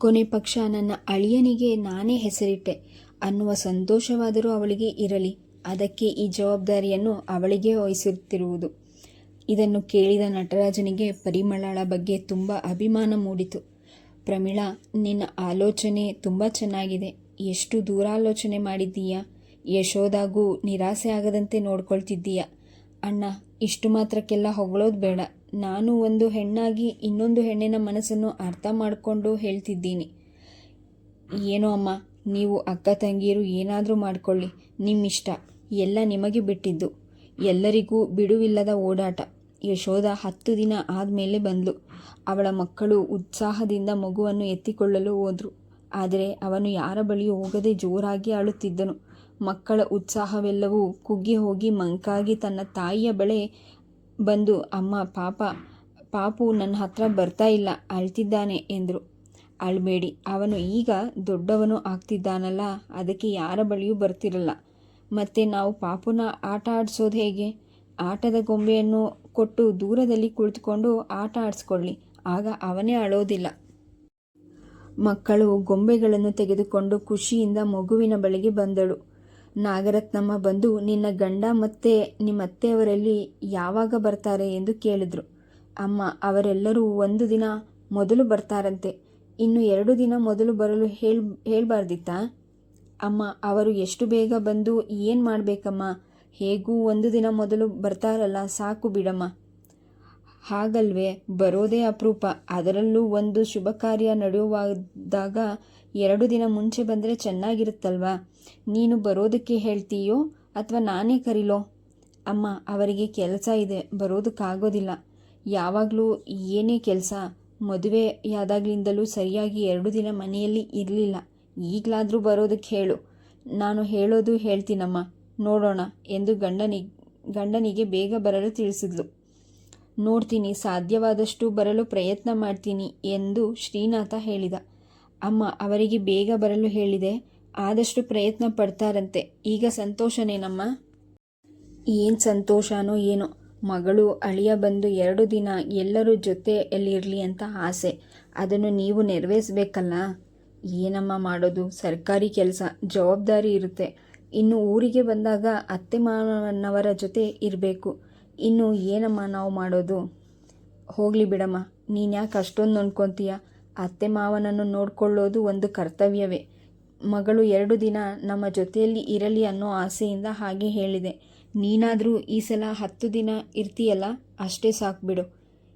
ಕೊನೆ ಪಕ್ಷ ನನ್ನ ಅಳಿಯನಿಗೆ ನಾನೇ ಹೆಸರಿಟ್ಟೆ. ಅನ್ನುವ ಸಂತೋಷವಾದರೂ ಅವಳಿಗೆ ಇರಲಿ. ಅದಕ್ಕೆ ಈ ಜವಾಬ್ದಾರಿಯನ್ನು ಅವಳಿಗೆ ವಹಿಸುತ್ತಿರುವುದು. ಇದನ್ನು ಕೇಳಿದ ನಟರಾಜನಿಗೆ ಪರಿಮಳಳ ಬಗ್ಗೆ ತುಂಬ ಅಭಿಮಾನ ಮೂಡಿತು. ಪ್ರಮೀಳಾ, ನಿನ್ನ ಆಲೋಚನೆ ತುಂಬ ಚೆನ್ನಾಗಿದೆ. ಎಷ್ಟು ದೂರಾಲೋಚನೆ ಮಾಡಿದ್ದೀಯಾ? ಯಶೋದಾಗೂ ನಿರಾಸೆ ಆಗದಂತೆ ನೋಡ್ಕೊಳ್ತಿದ್ದೀಯ? ಅಣ್ಣ, ಇಷ್ಟು ಮಾತ್ರಕ್ಕೆಲ್ಲ ಹೊಗಳೋದು ಬೇಡ. ನಾನು ಒಂದು ಹೆಣ್ಣಾಗಿ ಇನ್ನೊಂದು ಹೆಣ್ಣಿನ ಮನಸ್ಸನ್ನು ಅರ್ಥ ಮಾಡಿಕೊಂಡು ಹೇಳ್ತಿದ್ದೀನಿ. ಏನೋ ಅಮ್ಮ, ನೀವು ಅಕ್ಕ ತಂಗಿಯರು ಏನಾದರೂ ಮಾಡಿಕೊಳ್ಳಿ. ನಿಮ್ಮಿಷ್ಟ. ಎಲ್ಲ ನಿಮಗೆ ಬಿಟ್ಟಿದ್ದು. ಎಲ್ಲರಿಗೂ ಬಿಡುವಿಲ್ಲದ ಓಡಾಟ. ಯಶೋಧ ಹತ್ತು ದಿನ ಆದಮೇಲೆ ಬಂದ್ಲು. ಅವಳ ಮಕ್ಕಳು ಉತ್ಸಾಹದಿಂದ ಮಗುವನ್ನು ಎತ್ತಿಕೊಳ್ಳಲು ಹೋದರು. ಆದರೆ ಅವನು ಯಾರ ಬಳಿಯೂ ಹೋಗದೆ ಜೋರಾಗಿ ಅಳುತ್ತಿದ್ದನು. ಮಕ್ಕಳ ಉತ್ಸಾಹವೆಲ್ಲವೂ ಕುಗ್ಗಿ ಹೋಗಿ ಮಂಕಾಗಿ ತನ್ನ ತಾಯಿಯ ಬಳಿ ಬಂದು, ಅಮ್ಮ, ಪಾಪ, ಪಾಪು ನನ್ನ ಹತ್ರ ಬರ್ತಾ ಇಲ್ಲ, ಅಳ್ತಿದ್ದಾನೆ ಎಂದರು. ಅಳಬೇಡಿ, ಅವನು ಈಗ ದೊಡ್ಡವನು ಆಗ್ತಿದ್ದಾನಲ್ಲ, ಅದಕ್ಕೆ ಯಾರ ಬಳಿಯೂ ಬರ್ತಿರಲ್ಲ. ಮತ್ತು ನಾವು ಪಾಪುನ ಆಟ ಆಡಿಸೋದು ಹೇಗೆ? ಆಟದ ಗೊಂಬೆಯನ್ನು ಕೊಟ್ಟು ದೂರದಲ್ಲಿ ಕುಳಿತುಕೊಂಡು ಆಟ ಆಡಿಸ್ಕೊಳ್ಳಿ, ಆಗ ಅವನೇ ಅಳೋದಿಲ್ಲ. ಮಕ್ಕಳು ಗೊಂಬೆಗಳನ್ನು ತೆಗೆದುಕೊಂಡು ಖುಷಿಯಿಂದ ಮಗುವಿನ ಬಳಿಗೆ ಬಂದಳು. ನಾಗರತ್ನಮ್ಮ ಬಂದು, ನಿನ್ನ ಗಂಡ ಮತ್ತೆ ನಿಮ್ಮ ಅತ್ತೆಯವರಲ್ಲಿ ಯಾವಾಗ ಬರ್ತಾರೆ ಎಂದು ಕೇಳಿದ್ರು. ಅಮ್ಮ, ಅವರೆಲ್ಲರೂ ಒಂದು ದಿನ ಮೊದಲು ಬರ್ತಾರಂತೆ. ಇನ್ನು ಎರಡು ದಿನ ಮೊದಲು ಬರಲು ಹೇಳ್ ಹೇಳಬಾರ್ದಿತ್ತಾ? ಅಮ್ಮ, ಅವರು ಎಷ್ಟು ಬೇಗ ಬಂದು ಏನು ಮಾಡಬೇಕಮ್ಮ? ಹೇಗೂ ಒಂದು ದಿನ ಮೊದಲು ಬರ್ತಾರಲ್ಲ, ಸಾಕು ಬಿಡಮ್ಮ. ಹಾಗಲ್ವೇ, ಬರೋದೇ ಅಪರೂಪ. ಅದರಲ್ಲೂ ಒಂದು ಶುಭ ಕಾರ್ಯ ನಡೆಯುವಾದಾಗ ಎರಡು ದಿನ ಮುಂಚೆ ಬಂದರೆ ಚೆನ್ನಾಗಿರುತ್ತಲ್ವಾ? ನೀನು ಬರೋದಕ್ಕೆ ಹೇಳ್ತೀಯೋ ಅಥವಾ ನಾನೇ ಕರಿಲೋ? ಅಮ್ಮ, ಅವರಿಗೆ ಕೆಲಸ ಇದೆ, ಬರೋದಕ್ಕಾಗೋದಿಲ್ಲ. ಯಾವಾಗಲೂ ಏನೇ ಕೆಲಸ ಮದುವೆಯಾದಾಗ್ಲಿಂದಲೂ ಸರಿಯಾಗಿ ಎರಡು ದಿನ ಮನೆಯಲ್ಲಿ ಇರಲಿಲ್ಲ. ಈಗಲಾದರೂ ಬರೋದಕ್ಕೆ ಹೇಳು. ನಾನು ಹೇಳೋದು ಹೇಳ್ತೀನಮ್ಮ. ನೋಡೋಣ ಎಂದು ಗಂಡನಿ, ಗಂಡನಿಗೆ ಬೇಗ ಬರಲು ತಿಳಿಸಿದ್ಲು. ನೋಡ್ತೀನಿ, ಸಾಧ್ಯವಾದಷ್ಟು ಬರಲು ಪ್ರಯತ್ನ ಮಾಡ್ತೀನಿ ಎಂದು ಶ್ರೀನಾಥ ಹೇಳಿದ. ಅಮ್ಮ, ಅವರಿಗೆ ಬೇಗ ಬರಲು ಹೇಳಿದೆ. ಆದಷ್ಟು ಪ್ರಯತ್ನ ಪಡ್ತಾರಂತೆ. ಈಗ ಸಂತೋಷನೇನಮ್ಮ ಏನು ಸಂತೋಷನೋ ಏನೋ. ಮಗಳು ಅಳಿಯ ಬಂದು ಎರಡು ದಿನ ಎಲ್ಲರೂ ಜೊತೆಯಲ್ಲಿರಲಿ ಅಂತ ಆಸೆ. ಅದನ್ನು ನೀವು ನೆರವೇರಿಸ್ಬೇಕಲ್ಲ? ಏನಮ್ಮ ಮಾಡೋದು? ಸರ್ಕಾರಿ ಕೆಲಸ, ಜವಾಬ್ದಾರಿ ಇರುತ್ತೆ. ಇನ್ನು ಊರಿಗೆ ಬಂದಾಗ ಅತ್ತೆ ಮಾವನವರ ಜೊತೆ ಇರಬೇಕು. ಇನ್ನು ಏನಮ್ಮ ನಾವು ಮಾಡೋದು? ಹೋಗಲಿ ಬಿಡಮ್ಮ. ನೀನು ಯಾಕೆ ಅಷ್ಟೊಂದು ನೋಡ್ಕೊತೀಯ ಅತ್ತೆ ಮಾವನನ್ನು ನೋಡಿಕೊಳ್ಳೋದು ಒಂದು ಕರ್ತವ್ಯವೇ. ಮಗಳು ಎರಡು ದಿನ ನಮ್ಮ ಜೊತೆಯಲ್ಲಿ ಇರಲಿ ಅನ್ನೋ ಆಸೆಯಿಂದ ಹಾಗೆ ಹೇಳಿದೆ. ನೀನಾದರೂ ಈ ಸಲ ಹತ್ತು ದಿನ ಇರ್ತೀಯಲ್ಲ, ಅಷ್ಟೇ ಸಾಕು ಬಿಡು.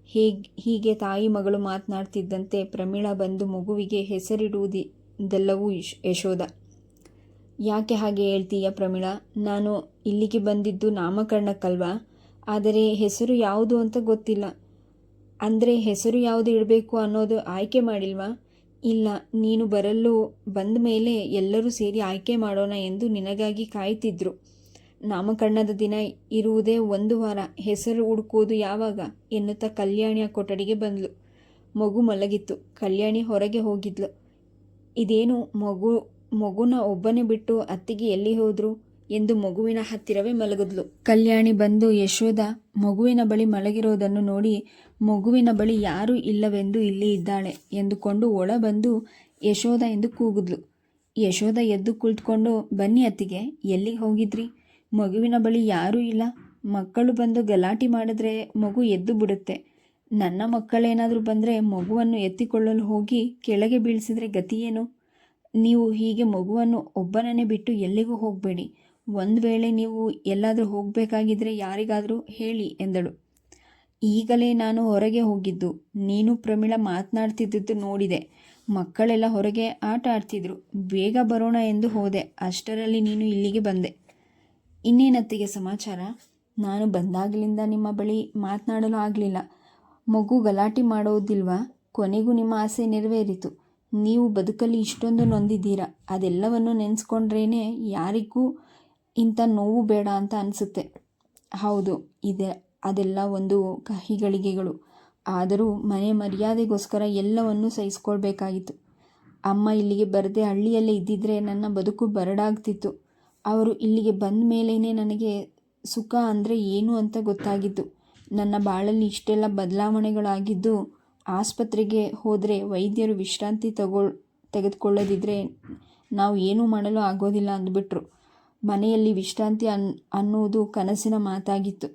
ಹೇಗೆ, ಹೀಗೆ ತಾಯಿ ಮಗಳು ಮಾತನಾಡ್ತಿದ್ದಂತೆ ಪ್ರಮೀಳಾ ಬಂದು ಮಗುವಿಗೆ ಹೆಸರಿಡುವುದೆಲ್ಲವೂ ಯಶ್, ಯಶೋಧ. ಯಾಕೆ ಹಾಗೆ ಹೇಳ್ತೀಯ ಪ್ರಮೀಳಾ? ನಾನು ಇಲ್ಲಿಗೆ ಬಂದಿದ್ದು ನಾಮಕರಣಕ್ಕಲ್ವಾ? ಆದರೆ ಹೆಸರು ಯಾವುದು ಅಂತ ಗೊತ್ತಿಲ್ಲ. ಅಂದರೆ ಹೆಸರು ಯಾವುದು ಇಡಬೇಕು ಅನ್ನೋದು ಆಯ್ಕೆ ಮಾಡಿಲ್ವಾ? ಇಲ್ಲ, ನೀನು ಬರಲು ಬಂದ ಮೇಲೆ ಎಲ್ಲರೂ ಸೇರಿ ಆಯ್ಕೆ ಮಾಡೋಣ ಎಂದು ನಿನಗಾಗಿ ಕಾಯ್ತಿದ್ರು. ನಾಮಕರಣದ ದಿನ ಇರುವುದೇ ಒಂದು ವಾರ, ಹೆಸರು ಹುಡುಕುವುದು ಯಾವಾಗ? ಎನ್ನುತ್ತಾ ಕಲ್ಯಾಣಿಯ ಕೊಠಡಿಗೆ ಬಂದಳು ಮಗು ಮಲಗಿತ್ತು, ಕಲ್ಯಾಣಿ ಹೊರಗೆ ಹೋಗಿದ್ಲು. ಇದೇನು ಮಗು, ಮಗುನ ಒಬ್ಬನೇ ಬಿಟ್ಟು ಅತ್ತಿಗೆ ಎಲ್ಲಿ ಹೋದ್ರು? ಎಂದು ಮಗುವಿನ ಹತ್ತಿರವೇ ಮಲಗಿದ್ಲು. ಕಲ್ಯಾಣಿ ಬಂದು ಯಶೋಧ ಮಗುವಿನ ಬಳಿ ಮಲಗಿರೋದನ್ನು ನೋಡಿ ಮಗುವಿನ ಬಳಿ ಯಾರೂ ಇಲ್ಲವೆಂದು ಇಲ್ಲಿ ಇದ್ದಾಳೆ ಎಂದುಕೊಂಡು ಒಳ ಬಂದು ಯಶೋದ ಎಂದು ಕೂಗಿದ್ಲು. ಯಶೋದ ಎದ್ದು ಕುಳಿತುಕೊಂಡು, ಬನ್ನಿ ಅತ್ತಿಗೆ ಎಲ್ಲಿಗೆ ಹೋಗಿದ್ರಿ? ಮಗುವಿನ ಬಳಿ ಯಾರೂ ಇಲ್ಲ. ಮಕ್ಕಳು ಬಂದು ಗಲಾಟೆ ಮಾಡಿದ್ರೆ ಮಗು ಎದ್ದು ಬಿಡುತ್ತೆ. ನನ್ನ ಮಕ್ಕಳೇನಾದರೂ ಬಂದರೆ ಮಗುವನ್ನು ಎತ್ತಿಕೊಳ್ಳಲು ಹೋಗಿ ಕೆಳಗೆ ಬೀಳಿಸಿದ್ರೆ ಗತಿಯೇನು? ನೀವು ಹೀಗೆ ಮಗುವನ್ನು ಒಬ್ಬನನ್ನೇ ಬಿಟ್ಟು ಎಲ್ಲಿಗೂ ಹೋಗಬೇಡಿ. ಒಂದು ವೇಳೆ ನೀವು ಎಲ್ಲಾದರೂ ಹೋಗಬೇಕಾಗಿದ್ರೆ ಯಾರಿಗಾದರೂ ಹೇಳಿ, ಎಂದಳು. ಈಗಲೇ ನಾನು ಹೊರಗೆ ಹೋಗಿದ್ದು. ನೀನು ಪ್ರಮೀಳ ಮಾತನಾಡ್ತಿದ್ದದ್ದು ನೋಡಿದೆ. ಮಕ್ಕಳೆಲ್ಲ ಹೊರಗೆ ಆಟ ಆಡ್ತಿದ್ರು. ಬೇಗ ಬರೋಣ ಎಂದು ಹೋದೆ. ಅಷ್ಟರಲ್ಲಿ ನೀನು ಇಲ್ಲಿಗೆ ಬಂದೆ. ಇನ್ನೇನತ್ತಿಗೆ ಸಮಾಚಾರ? ನಾನು ಬಂದಾಗಲಿಂದ ನಿಮ್ಮ ಬಳಿ ಮಾತನಾಡಲು ಆಗಲಿಲ್ಲ. ಮಗು ಗಲಾಟೆ ಮಾಡೋದಿಲ್ವಾ? ಕೊನೆಗೂ ನಿಮ್ಮ ಆಸೆ ನೆರವೇರಿತು. ನೀವು ಬದುಕಲ್ಲಿ ಇಷ್ಟೊಂದು ನೊಂದಿದ್ದೀರಾ? ಅದೆಲ್ಲವನ್ನು ನೆನೆಸ್ಕೊಂಡ್ರೇ ಯಾರಿಗೂ ಇಂಥ ನೋವು ಬೇಡ ಅಂತ ಅನಿಸುತ್ತೆ. ಹೌದು, ಇದೆ. ಅದೆಲ್ಲ ಒಂದು ಕಹಿಗಳಿಗೆಗಳು. ಆದರೂ ಮನೆ ಮರ್ಯಾದೆಗೋಸ್ಕರ ಎಲ್ಲವನ್ನೂ ಸಹಿಸ್ಕೊಳ್ಬೇಕಾಗಿತ್ತು. ಅಮ್ಮ ಇಲ್ಲಿಗೆ ಬರದೆ ಹಳ್ಳಿಯಲ್ಲೇ ಇದ್ದಿದ್ರೆ ನನ್ನ ಬದುಕು ಬರಡಾಗ್ತಿತ್ತು. ಅವರು ಇಲ್ಲಿಗೆ ಬಂದ ಮೇಲೇ ನನಗೆ ಸುಖ ಅಂದರೆ ಏನು ಅಂತ ಗೊತ್ತಾಗಿದ್ದು ನನ್ನ ಬಾಳಲ್ಲಿ ಇಷ್ಟೆಲ್ಲ ಬದಲಾವಣೆಗಳಾಗಿದ್ದು ಆಸ್ಪತ್ರೆಗೆ ಹೋದರೆ ವೈದ್ಯರು ವಿಶ್ರಾಂತಿ ತಗೊಳ್ ತೆಗೆದುಕೊಳ್ಳದಿದ್ದರೆ ನಾವು ಏನೂ ಮಾಡಲು ಆಗೋದಿಲ್ಲ ಅಂದ್ಬಿಟ್ರು. ಮನೆಯಲ್ಲಿ ವಿಶ್ರಾಂತಿ ಅನ್, ಅನ್ನುವುದು ಕನಸಿನ ಮಾತಾಗಿತ್ತು.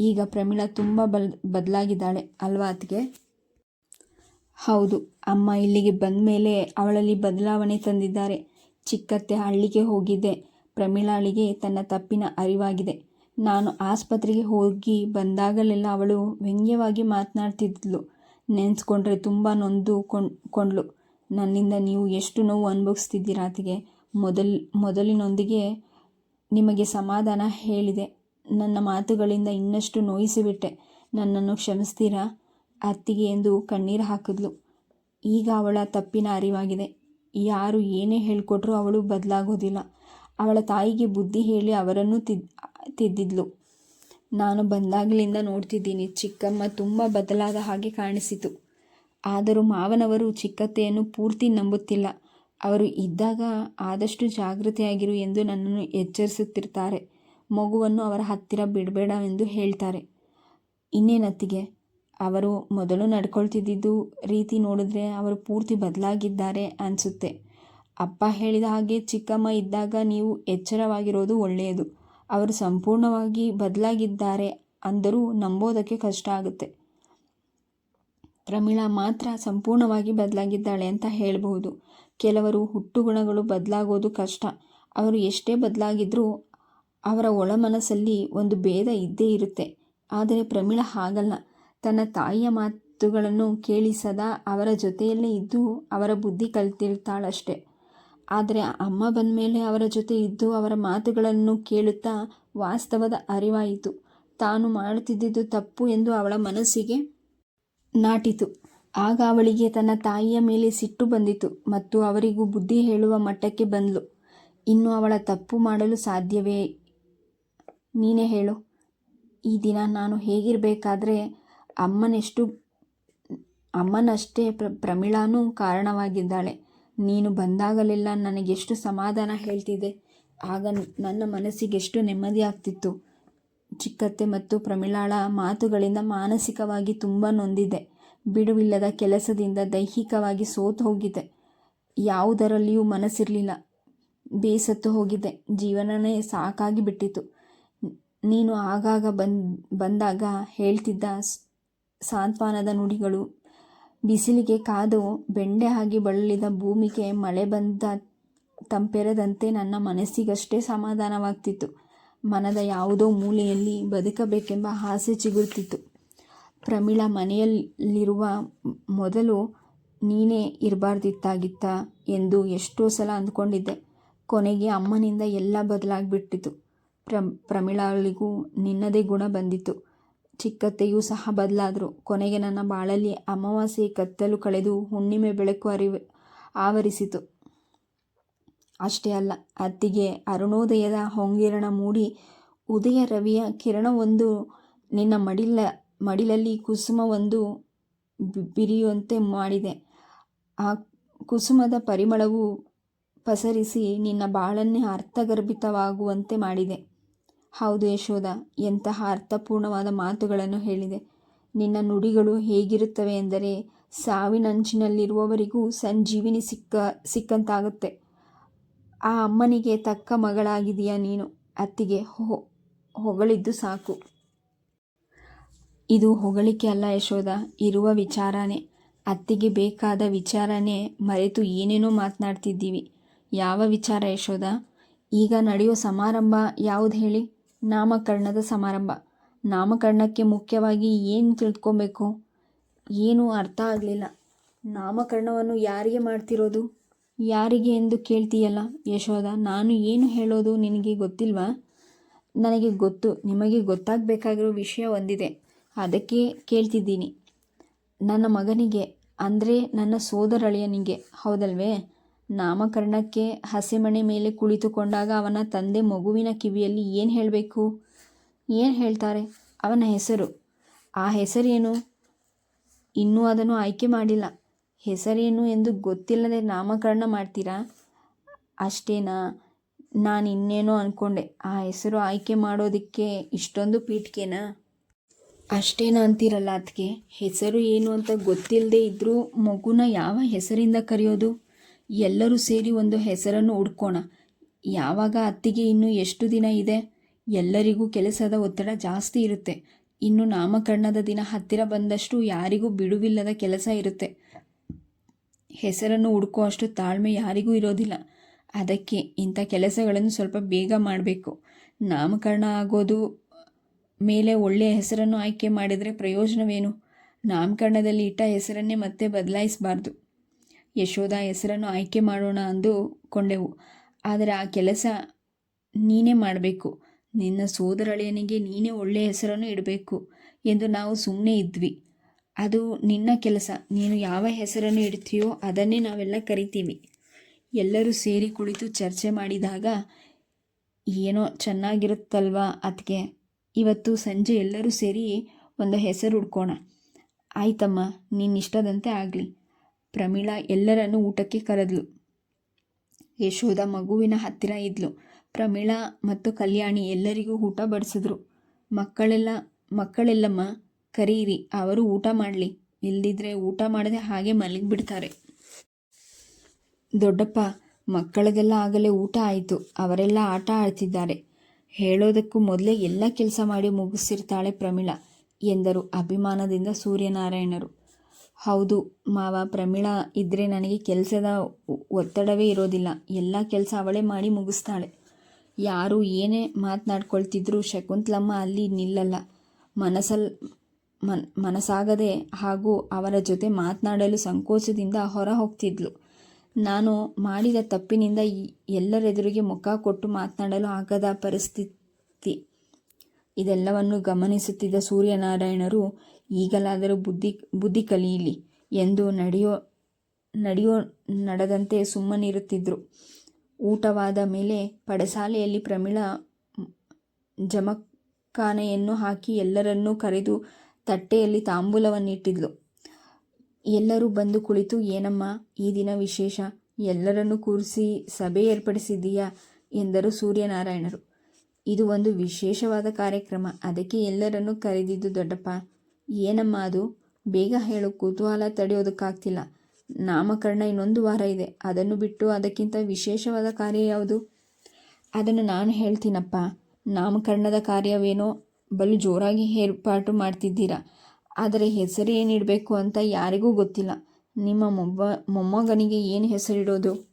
ಈಗ ಪ್ರಮೀಳಾ ತುಂಬ ಬಲ್, ಬದಲಾಗಿದ್ದಾಳೆ ಅಲ್ವಾ ಅದಕ್ಕೆ ಹೌದು, ಅಮ್ಮ ಇಲ್ಲಿಗೆ ಬಂದ ಮೇಲೆ ಅವಳಲ್ಲಿ ಬದಲಾವಣೆ ತಂದಿದ್ದಾರೆ. ಚಿಕ್ಕತ್ತೆ ಹಳ್ಳಿಗೆ ಹೋಗಿದ್ದೆ ಪ್ರಮೀಳಾಳಿಗೆ ತನ್ನ ತಪ್ಪಿನ ಅರಿವಾಗಿದೆ. ನಾನು ಆಸ್ಪತ್ರೆಗೆ ಹೋಗಿ ಬಂದಾಗಲೆಲ್ಲ ಅವಳು ವ್ಯಂಗ್ಯವಾಗಿ ಮಾತನಾಡ್ತಿದ್ಲು. ನೆನೆಸ್ಕೊಂಡ್ರೆ ತುಂಬ ನೊಂದು ಕೊಂಡ್ ಕೊಂಡ್ಳು ನನ್ನಿಂದ ನೀವು ಎಷ್ಟು ನೋವು ಅನುಭವಿಸ್ತಿದ್ದೀರಾ ಆತಿಗೆ ಮೊದಲ್, ಮೊದಲಿನೊಂದಿಗೆ ನಿಮಗೆ ಸಮಾಧಾನ ಹೇಳಿದೆ. ನನ್ನ ಮಾತುಗಳಿಂದ ಇನ್ನಷ್ಟು ನೋಯಿಸಿಬಿಟ್ಟೆ. ನನ್ನನ್ನು ಕ್ಷಮಿಸ್ತೀರಾ? ಅತ್ತಿಗೆ ಎಂದು ಕಣ್ಣೀರು ಹಾಕಿದ್ಲು. ಈಗ ಅವಳ ತಪ್ಪಿನ ಅರಿವಾಗಿದೆ. ಯಾರು ಏನೇ ಹೇಳಿಕೊಟ್ರೂ ಅವಳು ಬದಲಾಗೋದಿಲ್ಲ. ಅವಳ ತಾಯಿಗೆ ಬುದ್ಧಿ ಹೇಳಿ ಅವರನ್ನು ತಿದ್, ತಿದ್ದಿದ್ಲು. ನಾನು ಬಂದಾಗಲಿಂದ ನೋಡ್ತಿದ್ದೀನಿ, ಚಿಕ್ಕಮ್ಮ ತುಂಬ ಬದಲಾದ ಹಾಗೆ ಕಾಣಿಸಿತು. ಆದರೂ ಮಾವನವರು ಚಿಕ್ಕತ್ತೆಯನ್ನು ಪೂರ್ತಿ ನಂಬುತ್ತಿಲ್ಲ. ಅವರು ಇದ್ದಾಗ ಆದಷ್ಟು ಜಾಗೃತಿಯಾಗಿರು ಎಂದು ನನ್ನನ್ನು ಎಚ್ಚರಿಸುತ್ತಿರ್ತಾರೆ. ಮಗುವನ್ನು ಅವರ ಹತ್ತಿರ ಬಿಡಬೇಡ ಎಂದು ಹೇಳ್ತಾರೆ. ಇನ್ನೇನತ್ತಿಗೆ? ಅವರು ಮೊದಲು ನಡ್ಕೊಳ್ತಿದ್ದಿದ್ದು ರೀತಿ ನೋಡಿದ್ರೆ ಅವರು ಪೂರ್ತಿ ಬದಲಾಗಿದ್ದಾರೆ ಅನಿಸುತ್ತೆ. ಅಪ್ಪ ಹೇಳಿದ ಹಾಗೆ ಚಿಕ್ಕಮ್ಮ ಇದ್ದಾಗ ನೀವು ಎಚ್ಚರವಾಗಿರೋದು ಒಳ್ಳೆಯದು. ಅವರು ಸಂಪೂರ್ಣವಾಗಿ ಬದಲಾಗಿದ್ದಾರೆ ಅಂದರೂ ನಂಬೋದಕ್ಕೆ ಕಷ್ಟ ಆಗುತ್ತೆ. ಪ್ರಮೀಳಾ ಮಾತ್ರ ಸಂಪೂರ್ಣವಾಗಿ ಬದಲಾಗಿದ್ದಾಳೆ ಅಂತ ಹೇಳಬಹುದು. ಕೆಲವರು ಹುಟ್ಟುಗುಣಗಳು ಬದಲಾಗೋದು ಕಷ್ಟ. ಅವರು ಎಷ್ಟೇ ಬದಲಾಗಿದ್ರೂ ಅವರ ಒಳ ಮನಸ್ಸಲ್ಲಿ ಒಂದು ಭೇದ ಇದ್ದೇ ಇರುತ್ತೆ. ಆದರೆ ಪ್ರಮೀಳ ಹಾಗಲ್ಲ. ತನ್ನ ತಾಯಿಯ ಮಾತುಗಳನ್ನು ಕೇಳಿ ಸದಾ ಅವರ ಜೊತೆಯಲ್ಲೇ ಇದ್ದು ಅವರ ಬುದ್ಧಿ ಕಲ್ತಿರ್ತಾಳಷ್ಟೆ. ಆದರೆ ಅಮ್ಮ ಬಂದ ಮೇಲೆ ಅವರ ಜೊತೆ ಇದ್ದು ಅವರ ಮಾತುಗಳನ್ನು ಕೇಳುತ್ತಾ ವಾಸ್ತವದ ಅರಿವಾಯಿತು. ತಾನು ಮಾಡುತ್ತಿದ್ದುದು ತಪ್ಪು ಎಂದು ಅವಳ ಮನಸ್ಸಿಗೆ ನಾಟಿತು. ಆಗ ಅವಳಿಗೆ ತನ್ನ ತಾಯಿಯ ಮೇಲೆ ಸಿಟ್ಟು ಬಂದಿತು ಮತ್ತು ಅವರಿಗೂ ಬುದ್ಧಿ ಹೇಳುವ ಮಟ್ಟಕ್ಕೆ ಬಂದಳು ಇನ್ನು ಅವಳ ತಪ್ಪು ಮಾಡಲು ಸಾಧ್ಯವೇ ನೀನೇ ಹೇಳು. ಈ ದಿನ ನಾನು ಹೇಗಿರಬೇಕಾದ್ರೆ ಅಮ್ಮನೆಷ್ಟು, ಅಮ್ಮನಷ್ಟೇ ಪ್ರ, ಪ್ರಮೀಳಾನೂ ಕಾರಣವಾಗಿದ್ದಾಳೆ. ನೀನು ಬಂದಾಗಲೆಲ್ಲ ನನಗೆಷ್ಟು ಸಮಾಧಾನ ಹೇಳ್ತಿದ್ದೆ. ಆಗ ನನ್ನ ಮನಸ್ಸಿಗೆಷ್ಟು ನೆಮ್ಮದಿ ಆಗ್ತಿತ್ತು. ಚಿಕ್ಕತ್ತೆ ಮತ್ತು ಪ್ರಮಿಳಾಳ ಮಾತುಗಳಿಂದ ಮಾನಸಿಕವಾಗಿ ತುಂಬ ನೊಂದಿದೆ. ಬಿಡುವಿಲ್ಲದ ಕೆಲಸದಿಂದ ದೈಹಿಕವಾಗಿ ಸೋತು ಹೋಗಿದೆ. ಯಾವುದರಲ್ಲಿಯೂ ಮನಸ್ಸಿರಲಿಲ್ಲ. ಬೇಸತ್ತು ಹೋಗಿದೆ. ಜೀವನನೇ ಸಾಕಾಗಿ ಬಿಟ್ಟಿತ್ತು ನೀನು ಆಗಾಗ ಬಂದ್, ಬಂದಾಗ ಹೇಳ್ತಿದ್ದ ಸಾಂತ್ವನದ ನುಡಿಗಳು. ಬಿಸಿಲಿಗೆ ಕಾದು ಬೆಂಡೆ ಆಗಿ ಬಳಲಿದ ಭೂಮಿಗೆ ಮಳೆ ಬಂದ ತಂಪೆರದಂತೆ ನನ್ನ ಮನಸ್ಸಿಗಷ್ಟೇ ಸಮಾಧಾನವಾಗ್ತಿತ್ತು. ಮನದ ಯಾವುದೋ ಮೂಲೆಯಲ್ಲಿ ಬದುಕಬೇಕೆಂಬ ಆಸೆ ಚಿಗುರ್ತಿತ್ತು. ಪ್ರಮೀಳಾ ಮನೆಯಲ್ಲಿರುವ ಮೊದಲು ನೀನೇ ಇರಬಾರ್ದಿತ್ತಾಗಿತ್ತ ಎಂದು ಎಷ್ಟೋ ಸಲ ಅಂದ್ಕೊಂಡಿದ್ದೆ. ಕೊನೆಗೆ ಅಮ್ಮನಿಂದ ಎಲ್ಲ ಬದಲಾಗಿಬಿಟ್ಟಿತು ಪ್ರ, ಪ್ರಮಿಳಾಳಿಗೂ ನಿನ್ನದೇ ಗುಣ ಬಂದಿತ್ತು. ಚಿಕ್ಕತ್ತೆಯೂ ಸಹ ಬದಲಾದರು. ಕೊನೆಗೆ ನನ್ನ ಬಾಳಲ್ಲಿ ಅಮಾವಾಸ್ಯೆ ಕತ್ತಲು ಕಳೆದು ಹುಣ್ಣಿಮೆ ಬೆಳಕು ಅರಿವೆ, ಆವರಿಸಿತು. ಅಷ್ಟೇ ಅಲ್ಲ, ಅತ್ತಿಗೆ ಅರುಣೋದಯದ ಹೊಂಗಿರಣ ಮೂಡಿ ಉದಯ ರವಿಯ ಕಿರಣವೊಂದು ನಿನ್ನ ಮಡಿಲ, ಮಡಿಲಲ್ಲಿ ಕುಸುಮವೊಂದು ಬಿರಿಯುವಂತೆ ಮಾಡಿದೆ. ಆ ಕುಸುಮದ ಪರಿಮಳವು ಪಸರಿಸಿ ನಿನ್ನ ಬಾಳನ್ನೇ ಅರ್ಥಗರ್ಭಿತವಾಗುವಂತೆ ಮಾಡಿದೆ. ಹೌದು ಯಶೋದ ಎಂತಹ ಅರ್ಥಪೂರ್ಣವಾದ ಮಾತುಗಳನ್ನು ಹೇಳಿದೆ. ನಿನ್ನ ನುಡಿಗಳು ಹೇಗಿರುತ್ತವೆ ಎಂದರೆ ಸಾವಿನಂಚಿನಲ್ಲಿರುವವರಿಗೂ ಸಂಜೀವಿನಿ ಸಿಕ್ಕ, ಸಿಕ್ಕಂತಾಗುತ್ತೆ. ಆ ಅಮ್ಮನಿಗೆ ತಕ್ಕ ಮಗಳಾಗಿದೆಯಾ ನೀನು? ಅತ್ತಿಗೆ ಹೊ, ಹೊಗಳಿದ್ದು ಸಾಕು. ಇದು ಹೊಗಳಿಕೆ ಅಲ್ಲ ಯಶೋಧ, ಇರುವ ವಿಚಾರನೇ. ಅತ್ತಿಗೆ ಬೇಕಾದ ವಿಚಾರನೇ ಮರೆತು ಏನೇನೋ ಮಾತನಾಡ್ತಿದ್ದೀವಿ. ಯಾವ ವಿಚಾರ ಯಶೋಧ? ಈಗ ನಡೆಯೋ ಸಮಾರಂಭ ಯಾವುದು ಹೇಳಿ? ನಾಮಕರಣದ ಸಮಾರಂಭ. ನಾಮಕರಣಕ್ಕೆ ಮುಖ್ಯವಾಗಿ ಏನು ತಿಳ್ಕೊಬೇಕು? ಏನೂ ಅರ್ಥ ಆಗಲಿಲ್ಲ. ನಾಮಕರಣವನ್ನು ಯಾರಿಗೆ ಮಾಡ್ತಿರೋದು? ಯಾರಿಗೆ ಎಂದು ಕೇಳ್ತೀಯಲ್ಲ ಯಶೋದ ನಾನು ಏನು ಹೇಳೋದು ನಿನಗೆ ಗೊತ್ತಿಲ್ವಾ? ನನಗೆ ಗೊತ್ತು. ನಿಮಗೆ ಗೊತ್ತಾಗಬೇಕಾಗಿರೋ ವಿಷಯ ಒಂದಿದೆ. ಅದಕ್ಕೆ ಕೇಳ್ತಿದ್ದೀನಿ. ನನ್ನ ಮಗನಿಗೆ, ಅಂದರೆ ನನ್ನ ಸೋದರಳಿಯನಿಗೆ. ಹೌದಲ್ವೇ? ನಾಮಕರಣಕ್ಕೆ ಹಸೆಮಣೆ ಮೇಲೆ ಕುಳಿತುಕೊಂಡಾಗ ಅವನ ತಂದೆ ಮಗುವಿನ ಕಿವಿಯಲ್ಲಿ ಏನು ಹೇಳಬೇಕು? ಏನು ಹೇಳ್ತಾರೆ? ಅವನ ಹೆಸರು. ಆ ಹೆಸರೇನು? ಇನ್ನೂ ಅದನ್ನು ಆಯ್ಕೆ ಮಾಡಿಲ್ಲ. ಹೆಸರೇನು ಎಂದು ಗೊತ್ತಿಲ್ಲದೆ ನಾಮಕರಣ ಮಾಡ್ತೀರಾ? ಅಷ್ಟೇನಾ? ನಾನು ಇನ್ನೇನೋ ಅಂದ್ಕೊಂಡೆ ಆ ಹೆಸರು ಆಯ್ಕೆ ಮಾಡೋದಕ್ಕೆ ಇಷ್ಟೊಂದು ಪೀಠಿಕೆನಾ? ಅಷ್ಟೇನ ಅಂತೀರಲ್ಲ ಅದಕ್ಕೆ ಹೆಸರು ಏನು ಅಂತ ಗೊತ್ತಿಲ್ಲದೆ ಇದ್ದರೂ ಮಗುನ ಯಾವ ಹೆಸರಿಂದ ಕರೆಯೋದು? ಎಲ್ಲರೂ ಸೇರಿ ಒಂದು ಹೆಸರನ್ನು ಹುಡ್ಕೋಣ. ಯಾವಾಗ ಅತ್ತಿಗೆ ಇನ್ನು ಎಷ್ಟು ದಿನ ಇದೆ? ಎಲ್ಲರಿಗೂ ಕೆಲಸದ ಒತ್ತಡ ಜಾಸ್ತಿ ಇರುತ್ತೆ. ಇನ್ನು ನಾಮಕರಣದ ದಿನ ಹತ್ತಿರ ಬಂದಷ್ಟು ಯಾರಿಗೂ ಬಿಡುವಿಲ್ಲದ ಕೆಲಸ ಇರುತ್ತೆ. ಹೆಸರನ್ನು ಹುಡುಕೋ ಅಷ್ಟು ತಾಳ್ಮೆ ಯಾರಿಗೂ ಇರೋದಿಲ್ಲ. ಅದಕ್ಕೆ ಇಂಥ ಕೆಲಸಗಳನ್ನು ಸ್ವಲ್ಪ ಬೇಗ ಮಾಡಬೇಕು. ನಾಮಕರಣ ಆಗೋದು ಮೇಲೆ ಒಳ್ಳೆಯ ಹೆಸರನ್ನು ಆಯ್ಕೆ ಮಾಡಿದರೆ ಪ್ರಯೋಜನವೇನು? ನಾಮಕರಣದಲ್ಲಿ ಇಟ್ಟ ಹೆಸರನ್ನೇ ಮತ್ತೆ ಬದಲಾಯಿಸಬಾರ್ದು. ಯಶೋಧ ಹೆಸರನ್ನು ಆಯ್ಕೆ ಮಾಡೋಣ ಅಂದು ಕೊಂಡೆವು. ಆದರೆ ಆ ಕೆಲಸ ನೀನೇ ಮಾಡಬೇಕು. ನಿನ್ನ ಸೋದರಳಿಯನಿಗೆ ನೀನೇ ಒಳ್ಳೆಯ ಹೆಸರನ್ನು ಇಡಬೇಕು ಎಂದು ನಾವು ಸುಮ್ಮನೆ ಇದ್ವಿ. ಅದು ನಿನ್ನ ಕೆಲಸ. ನೀನು ಯಾವ ಹೆಸರನ್ನು ಇಡ್ತೀಯೋ ಅದನ್ನೇ ನಾವೆಲ್ಲ ಕರಿತೀವಿ. ಎಲ್ಲರೂ ಸೇರಿ ಕುಳಿತು ಚರ್ಚೆ ಮಾಡಿದಾಗ, ಏನೋ ಚೆನ್ನಾಗಿರುತ್ತಲ್ವಾ ಅದಕ್ಕೆ ಇವತ್ತು ಸಂಜೆ ಎಲ್ಲರೂ ಸೇರಿ ಒಂದು ಹೆಸರು ಹುಡ್ಕೋಣ. ಆಯ್ತಮ್ಮ, ನಿನ್ನಿಷ್ಟದಂತೆ ಆಗಲಿ. ಪ್ರಮೀಳಾ ಎಲ್ಲರನ್ನೂ ಊಟಕ್ಕೆ ಕರೆದ್ಲು. ಯಶೋಧ ಮಗುವಿನ ಹತ್ತಿರ ಇದ್ಲು. ಪ್ರಮೀಳಾ ಮತ್ತು ಕಲ್ಯಾಣಿ ಎಲ್ಲರಿಗೂ ಊಟ ಬಡಿಸಿದ್ರು. ಮಕ್ಕಳೆಲ್ಲ, ಮಕ್ಕಳೆಲ್ಲಮ್ಮ, ಕರೀರಿ, ಅವರು ಊಟ ಮಾಡಲಿ. ಇಲ್ದಿದ್ರೆ ಊಟ ಮಾಡದೆ ಹಾಗೆ ಮಲಗಿಬಿಡ್ತಾರೆ ದೊಡ್ಡಪ್ಪ ಮಕ್ಕಳದೆಲ್ಲ ಆಗಲೇ ಊಟ ಆಯಿತು. ಅವರೆಲ್ಲ ಆಟ ಆಡ್ತಿದ್ದಾರೆ. ಹೇಳೋದಕ್ಕೂ ಮೊದಲೇ ಎಲ್ಲ ಕೆಲಸ ಮಾಡಿ ಮುಗಿಸಿರ್ತಾಳೆ ಪ್ರಮೀಳಾ, ಎಂದರು ಅಭಿಮಾನದಿಂದ ಸೂರ್ಯನಾರಾಯಣರು. ಹೌದು ಮಾವ, ಪ್ರಮೀಳಾ ಇದ್ದರೆ ನನಗೆ ಕೆಲಸದ ಒತ್ತಡವೇ ಇರೋದಿಲ್ಲ. ಎಲ್ಲ ಕೆಲಸ ಅವಳೇ ಮಾಡಿ ಮುಗಿಸ್ತಾಳೆ. ಯಾರು ಏನೇ ಮಾತನಾಡ್ಕೊಳ್ತಿದ್ರು ಶಕುಂತಲಮ್ಮ ಅಲ್ಲಿ ನಿಲ್ಲಲ್ಲ. ಮನಸ್ಸಲ್ಲಿ ಮನ್, ಮನಸ್ಸಾಗದೆ ಹಾಗೂ ಅವರ ಜೊತೆ ಮಾತನಾಡಲು ಸಂಕೋಚದಿಂದ ಹೊರ ಹೋಗ್ತಿದ್ಲು ನಾನು ಮಾಡಿದ ತಪ್ಪಿನಿಂದ ಎಲ್ಲರೆದುರಿಗೆ ಮುಖ ಕೊಟ್ಟು ಮಾತನಾಡಲು ಆಗದ ಪರಿಸ್ಥಿತಿ. ಇದೆಲ್ಲವನ್ನು ಗಮನಿಸುತ್ತಿದ್ದ ಸೂರ್ಯನಾರಾಯಣರು ಈಗಲಾದರೂ ಬುದ್ಧಿ ಬುದ್ಧಿ ಕಲಿಯಲಿ ಎಂದು ನಡೆಯೋ ನಡೆಯೋ, ನಡೆದಂತೆ ಸುಮ್ಮನಿರುತ್ತಿದ್ದರು ಊಟವಾದ ಮೇಲೆ ಪಡಸಾಲೆಯಲ್ಲಿ ಪ್ರಮೀಳಾ ಜಮಖಾನೆಯನ್ನು ಹಾಕಿ ಎಲ್ಲರನ್ನೂ ಕರೆದು ತಟ್ಟೆಯಲ್ಲಿ ತಾಂಬೂಲವನ್ನಿಟ್ಟಿದ್ಲು. ಎಲ್ಲರೂ ಬಂದು ಕುಳಿತು, ಏನಮ್ಮ, ಈ ದಿನ ವಿಶೇಷ? ಎಲ್ಲರನ್ನೂ ಕೂರಿಸಿ ಸಭೆ ಏರ್ಪಡಿಸಿದ್ದೀಯಾ? ಎಂದರು ಸೂರ್ಯನಾರಾಯಣರು. ಇದು ಒಂದು ವಿಶೇಷವಾದ ಕಾರ್ಯಕ್ರಮ. ಅದಕ್ಕೆ ಎಲ್ಲರನ್ನೂ ಕರೆದಿದ್ದು ದೊಡ್ಡಪ್ಪ. ಏನಮ್ಮ ಅದು? ಬೇಗ ಹೇಳು, ಕುತೂಹಲ ತಡೆಯೋದಕ್ಕಾಗ್ತಿಲ್ಲ. ನಾಮಕರಣ ಇನ್ನೊಂದು ವಾರ ಇದೆ. ಅದನ್ನು ಬಿಟ್ಟು ಅದಕ್ಕಿಂತ ವಿಶೇಷವಾದ ಕಾರ್ಯ ಯಾವುದು? ಅದನ್ನು ನಾನು ಹೇಳ್ತೀನಪ್ಪ. ನಾಮಕರಣದ ಕಾರ್ಯವೇನೋ? ಬಲು ಜೋರಾಗಿ ಏರ್ಪಾಟು ಮಾಡ್ತಿದ್ದೀರಾ? ಆದರೆ ಹೆಸರು ಏನಿಡಬೇಕು ಅಂತ ಯಾರಿಗೂ ಗೊತ್ತಿಲ್ಲ. ನಿಮ್ಮ ಮೊಬ್ಬ, ಮೊಮ್ಮಗನಿಗೆ ಏನು ಹೆಸರಿಡೋದು?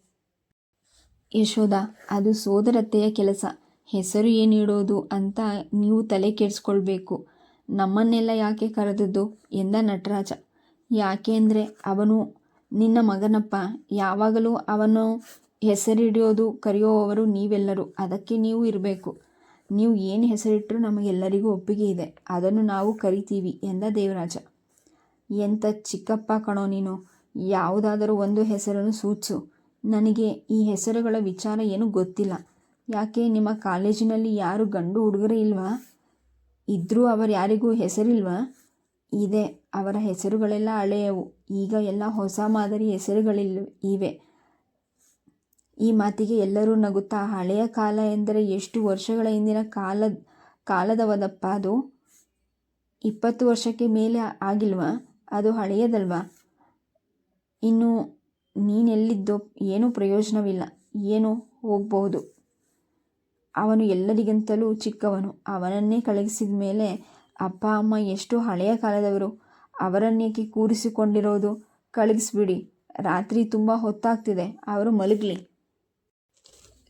ಯಶೋಧ, ಅದು ಸೋದರತ್ತೆಯ ಕೆಲಸ. ಹೆಸರು ಏನಿಡೋದು ಅಂತ ನೀವು ತಲೆ ಕೆಡಿಸ್ಕೊಳ್ಬೇಕು. ನಮ್ಮನ್ನೆಲ್ಲ ಯಾಕೆ ಕರೆದದ್ದು? ಎಂದ ನಟರಾಜ. ಯಾಕೆಂದರೆ ಅವನು ನಿನ್ನ ಮಗನಪ್ಪ. ಯಾವಾಗಲೂ ಅವನು ಹೆಸರಿಡಿಯೋದು ಕರೆಯುವವರು ನೀವೆಲ್ಲರೂ. ಅದಕ್ಕೆ ನೀವು ಇರಬೇಕು. ನೀವು ಏನು ಹೆಸರಿಟ್ಟರೂ ನಮಗೆಲ್ಲರಿಗೂ ಒಪ್ಪಿಗೆ ಇದೆ. ಅದನ್ನು ನಾವು ಕರಿತೀವಿ, ಎಂದ ದೇವರಾಜ. ಎಂಥ ಚಿಕ್ಕಪ್ಪ ಕಣೋ ನೀನು. ಯಾವುದಾದರೂ ಒಂದು ಹೆಸರನ್ನು ಸೂಚು. ನನಗೆ ಈ ಹೆಸರುಗಳ ವಿಚಾರ ಏನೂ ಗೊತ್ತಿಲ್ಲ. ಯಾಕೆ ನಿಮ್ಮ ಕಾಲೇಜಿನಲ್ಲಿ ಯಾರು ಗಂಡು ಹುಡುಗರೇ ಇಲ್ವಾ? ಇದ್ದರೂ ಅವರು ಯಾರಿಗೂ ಹೆಸರಿಲ್ವ? ಇದೆ, ಅವರ ಹೆಸರುಗಳೆಲ್ಲ ಹಳೆಯವು. ಈಗ ಎಲ್ಲ ಹೊಸ ಮಾದರಿ ಹೆಸರುಗಳಿಲ್, ಇವೆ. ಈ ಮಾತಿಗೆ ಎಲ್ಲರೂ ನಗುತ್ತಾ, ಹಳೆಯ ಕಾಲ ಎಂದರೆ ಎಷ್ಟು ವರ್ಷಗಳ ಹಿಂದಿನ ಕಾಲ ಕಾಲದವದಪ್ಪ ಅದು? ಇಪ್ಪತ್ತು ವರ್ಷಕ್ಕೆ ಮೇಲೆ ಆಗಿಲ್ವಾ? ಅದು ಹಳೆಯದಲ್ವಾ? ಇನ್ನು ನೀನೆಲ್ಲಿದ್ದೋ ಏನೂ ಪ್ರಯೋಜನವಿಲ್ಲ. ಏನು? ಹೋಗಬಹುದು ಅವನು ಎಲ್ಲರಿಗಿಂತಲೂ ಚಿಕ್ಕವನು. ಅವನನ್ನೇ ಕಳುಹಿಸಿದ ಮೇಲೆ, ಅಪ್ಪ, ಅಮ್ಮ, ಎಷ್ಟು ಹಳೆಯ ಕಾಲದವರು ಅವರನ್ನೇಕೆ ಕೂರಿಸಿಕೊಂಡಿರೋದು? ಕಳುಹಿಸ್ಬಿಡಿ. ರಾತ್ರಿ ತುಂಬ ಹೊತ್ತಾಗ್ತಿದೆ. ಅವರು ಮಲಗಲಿ.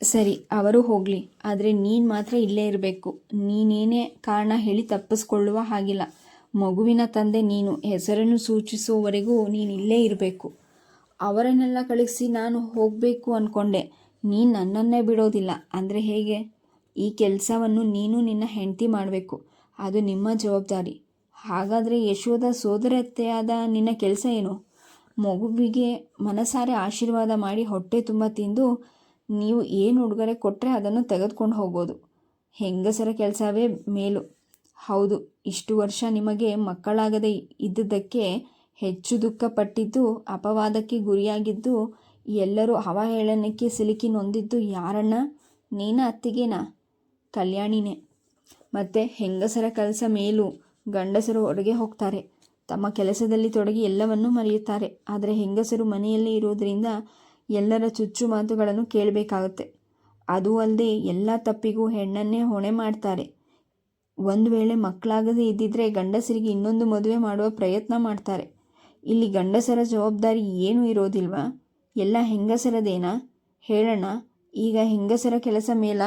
ಸರಿ, ಅವರು ಹೋಗಲಿ. ಆದರೆ ನೀನು ಮಾತ್ರ ಇಲ್ಲೇ ಇರಬೇಕು. ನೀನೇನೇ ಕಾರಣ ಹೇಳಿ ತಪ್ಪಿಸ್ಕೊಳ್ಳುವ ಹಾಗಿಲ್ಲ. ಮಗುವಿನ ತಂದೆ ನೀನು. ಹೆಸರನ್ನು ಸೂಚಿಸುವವರೆಗೂ ನೀನು ಇಲ್ಲೇ ಇರಬೇಕು. ಅವರನ್ನೆಲ್ಲ ಕಳಿಸಿ ನಾನು ಹೋಗಬೇಕು ಅಂದ್ಕೊಂಡೆ ನೀನು ನನ್ನನ್ನೇ ಬಿಡೋದಿಲ್ಲ. ಅಂದರೆ ಹೇಗೆ? ಈ ಕೆಲಸವನ್ನು ನೀನು ನಿನ್ನ ಹೆಂಡತಿ ಮಾಡಬೇಕು. ಅದು ನಿಮ್ಮ ಜವಾಬ್ದಾರಿ. ಹಾಗಾದರೆ ಯಶೋದ ಸೋದರತ್ತೆಯಾದ ನಿನ್ನ ಕೆಲಸ ಏನು? ಮಗುವಿಗೆ ಮನಸಾರೆ ಆಶೀರ್ವಾದ ಮಾಡಿ ಹೊಟ್ಟೆ ತುಂಬ ತಿಂದು ನೀವು ಏನು ಉಡುಗೊರೆ ಕೊಟ್ಟರೆ ಅದನ್ನು ತೆಗೆದುಕೊಂಡು ಹೋಗೋದು ಹೆಂಗಸರ ಕೆಲಸವೇ ಮೇಲು. ಹೌದು, ಇಷ್ಟು ವರ್ಷ ನಿಮಗೆ ಮಕ್ಕಳಾಗದೆ ಇದ್ದುದಕ್ಕೆ ಹೆಚ್ಚು ದುಃಖಪಟ್ಟಿದ್ದು, ಅಪವಾದಕ್ಕೆ ಗುರಿಯಾಗಿದ್ದು, ಎಲ್ಲರೂ ಅವಹೇಳನಕ್ಕೆ ಸಿಲುಕಿ ನೊಂದಿದ್ದು ಯಾರಣ್ಣ? ನೀನ ಅತ್ತಿಗೆನಾ? ಕಲ್ಯಾಣಿನೇ. ಮತ್ತು ಹೆಂಗಸರ ಕೆಲಸ ಮೇಲು ಗಂಡಸರು ಹೊರಗೆ ಹೋಗ್ತಾರೆ. ತಮ್ಮ ಕೆಲಸದಲ್ಲಿ ತೊಡಗಿ ಎಲ್ಲವನ್ನೂ ಮರೆಯುತ್ತಾರೆ. ಆದರೆ ಹೆಂಗಸರು ಮನೆಯಲ್ಲೇ ಇರುವುದರಿಂದ ಎಲ್ಲರ ಚುಚ್ಚು ಮಾತುಗಳನ್ನು ಕೇಳಬೇಕಾಗುತ್ತೆ. ಅದು ಅಲ್ಲದೆ ಎಲ್ಲ ತಪ್ಪಿಗೂ ಹೆಣ್ಣನ್ನೇ ಹೊಣೆ ಮಾಡ್ತಾರೆ. ಒಂದು ವೇಳೆ ಮಕ್ಕಳಾಗದೇ ಇದ್ದಿದ್ರೆ ಗಂಡಸರಿಗೆ ಇನ್ನೊಂದು ಮದುವೆ ಮಾಡುವ ಪ್ರಯತ್ನ ಮಾಡ್ತಾರೆ. ಇಲ್ಲಿ ಗಂಡಸರ ಜವಾಬ್ದಾರಿ ಏನೂ ಇರೋದಿಲ್ವಾ? ಎಲ್ಲ ಹೆಂಗಸರದೇನಾ? ಹೇಳೋಣ ಈಗ ಹೆಂಗಸರ ಕೆಲಸ ಮೇಲ?